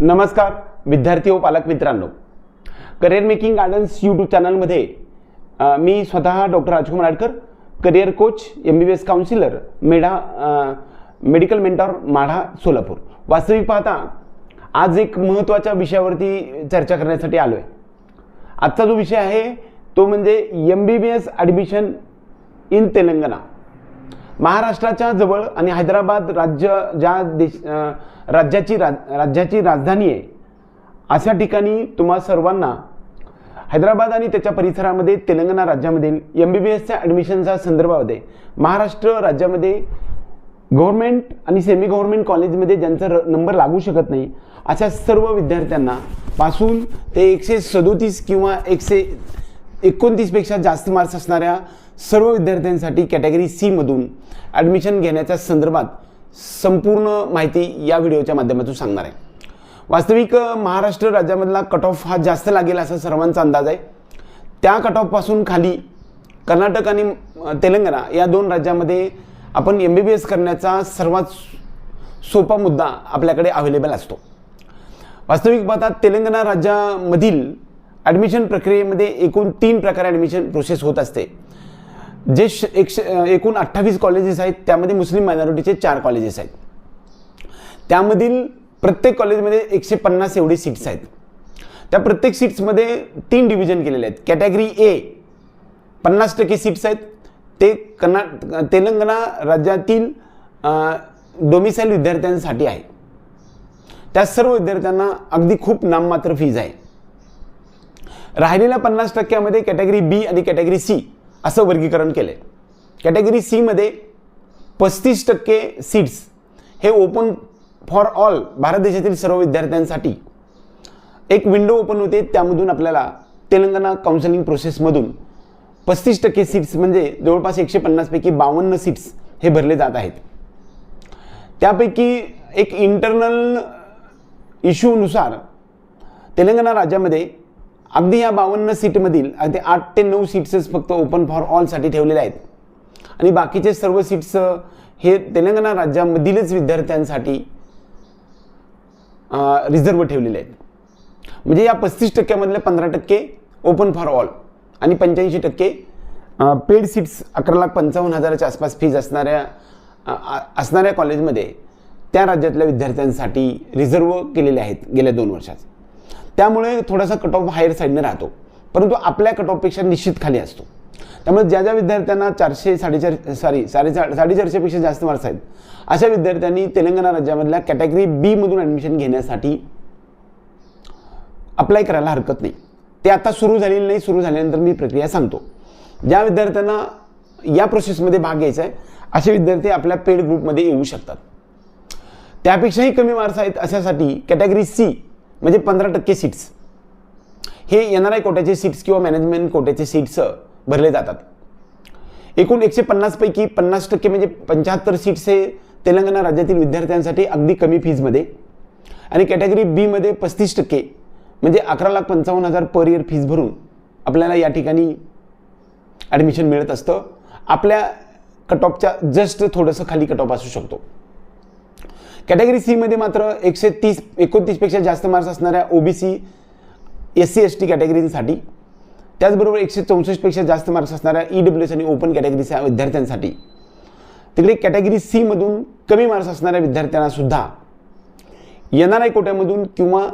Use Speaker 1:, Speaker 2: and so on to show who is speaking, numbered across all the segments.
Speaker 1: नमस्कार विद्यार्थी व पालक मित्रांनो. करिअर मेकिंग गार्डन्स यूट्यूब चॅनलमध्ये मी स्वतः doctor Rajkumar Adkar career coach M B B S counsellor Medha medical mentor Madha Solapur. वास्तविक पाहता आज एक महत्त्वाच्या विषयावरती चर्चा करण्यासाठी आलो आहे आजचा जो विषय आहे तो म्हणजे M B B S admission in Telangana महाराष्ट्राच्या जवळ आणि हैदराबाद राज्य ज्या देश राज्याची राज राज्याची राजधानी आहे अशा ठिकाणी तुम्हा सर्वांना हैदराबाद आणि त्याच्या परिसरामध्ये तेलंगणा राज्यामधील एम बी बी एसच्या ॲडमिशनच्या संदर्भामध्ये महाराष्ट्र राज्यामध्ये गव्हर्मेंट आणि सेमी गव्हर्मेंट कॉलेजमध्ये ज्यांचा र नंबर लागू शकत नाही अशा सर्व विद्यार्थ्यांना पासून ते एकशे सदोतीस किंवा एकशे एकोणतीसपेक्षा जास्त मार्क्स असणाऱ्या सर्व विद्यार्थ्यांसाठी कॅटेगरी सीमधून ॲडमिशन घेण्याच्या संदर्भात संपूर्ण माहिती या व्हिडिओच्या माध्यमातून सांगणार आहे. वास्तविक महाराष्ट्र राज्यामधला कट ऑफ हा जास्त लागेल असा सर्वांचा अंदाज आहे. त्या कट ऑफपासून खाली कर्नाटक आणि तेलंगणा या दोन राज्यामध्ये आपण एम बी बी एस करण्याचा सर्वात सोपा मुद्दा आपल्याकडे अवेलेबल असतो. वास्तविक पाहता तेलंगणा राज्यामधील ॲडमिशन प्रक्रियेमध्ये एकूण तीन प्रकारे ॲडमिशन प्रोसेस होत असते. जे श एकशे एकूण अठ्ठावीस कॉलेजेस आहेत त्यामध्ये मुस्लिम मायनॉरिटीचे चार कॉलेजेस आहेत. त्यामधील प्रत्येक कॉलेजमध्ये एकशे पन्नास एवढी सीट्स आहेत. त्या प्रत्येक सीट्समध्ये तीन डिव्हिजन केलेले आहेत. कॅटेगरी ए पन्नास टक्के सीट्स आहेत. ते कर्ना तेलंगणा राज्यातील डोमिसाईल विद्यार्थ्यांसाठी आहे. त्या सर्व विद्यार्थ्यांना अगदी खूप नाममात्र फीज आहे. राहिलेल्या पन्नास टक्क्यामध्ये कॅटेगरी बी आणि कॅटेगरी सी असं वर्गीकरण केलं आहे कॅटेगरी सीमध्ये पस्तीस टक्के सीट्स हे ओपन फॉर ऑल भारत देशातील सर्व विद्यार्थ्यांसाठी एक विंडो ओपन होते. त्यामधून आपल्याला तेलंगणा काउन्सिलिंग प्रोसेसमधून पस्तीस टक्के सीट्स म्हणजे जवळपास एकशे पन्नासपैकी बावन्न सीट्स हे भरले जात आहेत. त्यापैकी एक इंटरनल इश्यूनुसार तेलंगणा राज्यामध्ये अगदी या बावन्न सीटमधील अगदी आठ ते नऊ सीट्सच फक्त ओपन फॉर ऑलसाठी ठेवलेले आहेत. आणि बाकीचे सर्व सीट्स हे तेलंगणा राज्यामधीलच विद्यार्थ्यांसाठी रिझर्व ठेवलेले आहेत. म्हणजे या पस्तीस टक्क्यामधले पंधरा टक्के ओपन फॉर ऑल आणि पंच्याऐंशी टक्के पेड सीट्स अकरा लाख पंचावन्न हजाराच्या आसपास फीज असणाऱ्या असणाऱ्या कॉलेजमध्ये त्या राज्यातल्या विद्यार्थ्यांसाठी रिझर्व केलेले आहेत गेल्या दोन वर्षात. त्यामुळे थोडासा कट ऑफ हायर साईडने राहतो. परंतु आपल्या कट ऑफपेक्षा निश्चित खाली असतो. त्यामुळे ज्या ज्या विद्यार्थ्यांना चारशे साडेचार सॉरी साडे साडेचारशेपेक्षा जास्त मार्क्स आहेत अशा विद्यार्थ्यांनी तेलंगणा राज्यामधल्या कॅटेगरी बीमधून ॲडमिशन घेण्यासाठी अप्लाय करायला हरकत नाही. ते आता सुरू झालेली नाही सुरू झाल्यानंतर मी प्रक्रिया सांगतो. ज्या विद्यार्थ्यांना या प्रोसेसमध्ये भाग घ्यायचा आहे असे विद्यार्थी आपल्या पेड ग्रुपमध्ये येऊ शकतात. त्यापेक्षाही कमी मार्क्स आहेत अशासाठी कॅटेगरी सी म्हणजे पंधरा टक्के सीट्स हे एन आर आय कोट्याचे सीट्स किंवा मॅनेजमेंट कोट्याचे सीट्स भरले जातात. एकूण एकशे पन्नासपैकी पन्नास टक्के म्हणजे पंच्याहत्तर सीट्स हे तेलंगणा राज्यातील विद्यार्थ्यांसाठी अगदी कमी फीजमध्ये आणि कॅटेगरी बीमध्ये पस्तीस टक्के म्हणजे अकरा लाख पंचावन्न हजार पर इयर फीज भरून आपल्याला या ठिकाणी ॲडमिशन मिळत असतं. आपल्या कट ऑफच्या जस्ट थोडंसं खाली कट ऑफ असू शकतो. कॅटेगरी सीमध्ये मात्र एकशे तीस एकोणतीसपेक्षा जास्त मार्क्स असणाऱ्या OBC S C S T कॅटेगरीसाठी त्याचबरोबर एकशे चौसष्टपेक्षा जास्त मार्क्स असणाऱ्या ई डब्ल्यू एस आणि ओपन कॅटेगरीच्या विद्यार्थ्यांसाठी. तिकडे कॅटेगरी सीमधून कमी मार्क्स असणाऱ्या विद्यार्थ्यांनासुद्धा येणार एन आर आय कोट्यामधून किंवा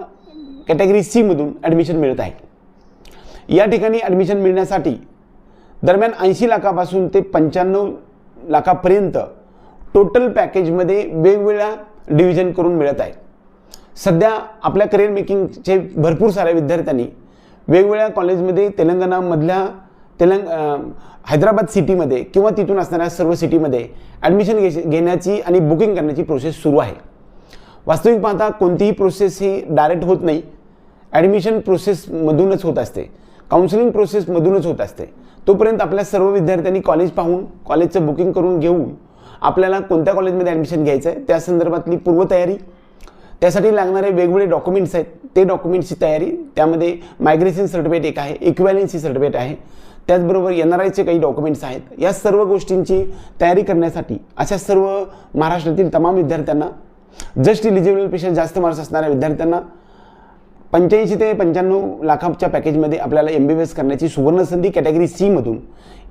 Speaker 1: कॅटेगरी सीमधून ॲडमिशन मिळत आहे. या ठिकाणी ॲडमिशन मिळण्यासाठी दरम्यान ऐंशी लाखापासून ते पंच्याण्णव लाखापर्यंत टोटल पॅकेजमध्ये वेगवेगळ्या डिव्हिजन करून मिळत आहे. सध्या आपल्या करिअर मेकिंगचे भरपूर साऱ्या विद्यार्थ्यांनी वेगवेगळ्या कॉलेजमध्ये तेलंगणामधल्या तेलंग हैदराबाद सिटीमध्ये किंवा तिथून असणाऱ्या सर्व सिटीमध्ये ॲडमिशन घे घेण्याची आणि बुकिंग करण्याची प्रोसेस सुरू आहे. वास्तविक पाहता कोणतीही प्रोसेस ही डायरेक्ट होत नाही. ॲडमिशन प्रोसेसमधूनच होत असते. काउन्सिलिंग प्रोसेसमधूनच होत असते. तोपर्यंत आपल्या सर्व विद्यार्थ्यांनी कॉलेज पाहून कॉलेजचं बुकिंग करून घेऊन आपल्याला कोणत्या कॉलेजमध्ये ॲडमिशन घ्यायचं आहे त्या संदर्भातली पूर्वतयारी. त्यासाठी लागणारे वेगवेगळे डॉक्युमेंट्स आहेत. ते डॉक्युमेंट्सची तयारी. त्यामध्ये मायग्रेशन सर्टिफिकेट एक आहे. इक्वॅलन्सी सर्टिफिकेट आहे. त्याचबरोबर एन आर आयचे काही डॉक्युमेंट्स आहेत. या सर्व गोष्टींची तयारी करण्यासाठी अशा सर्व महाराष्ट्रातील तमाम विद्यार्थ्यांना जस्ट इलिजिबलपेक्षा जास्त मार्क्स असणाऱ्या विद्यार्थ्यांना पंच्याऐंशी ते पंच्याण्णव लाखाच्या पॅकेजमध्ये आपल्याला एम बी बी एस करण्याची सुवर्णसंधी कॅटेगरी सीमधून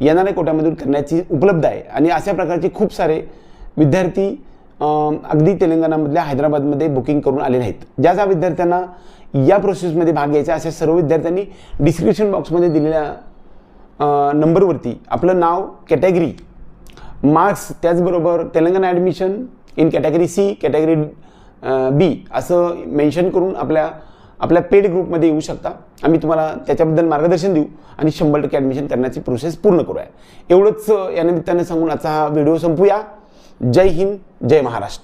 Speaker 1: येणाऱ्या कोट्यामधून करण्याची उपलब्ध आहे. आणि अशा प्रकारचे खूप सारे विद्यार्थी अगदी तेलंगणामधल्या हैदराबादमध्ये बुकिंग करून आलेले आहेत. ज्या ज्या विद्यार्थ्यांना या प्रोसेसमध्ये भाग घ्यायचा अशा सर्व विद्यार्थ्यांनी डिस्क्रिप्शन बॉक्समध्ये दिलेल्या नंबरवरती आपलं नाव कॅटेगरी मार्क्स त्याचबरोबर Telangana admission in category C category B असं मेन्शन करून आपल्या आपल्या पेड ग्रुपमध्ये येऊ शकता. आम्ही तुम्हाला त्याच्याबद्दल मार्गदर्शन देऊ आणि शंभर टक्के ॲडमिशन करण्याची प्रोसेस पूर्ण करूया. एवढंच या निमित्ताने सांगून आजचा हा व्हिडिओ संपूया. जय हिंद जय महाराष्ट्र.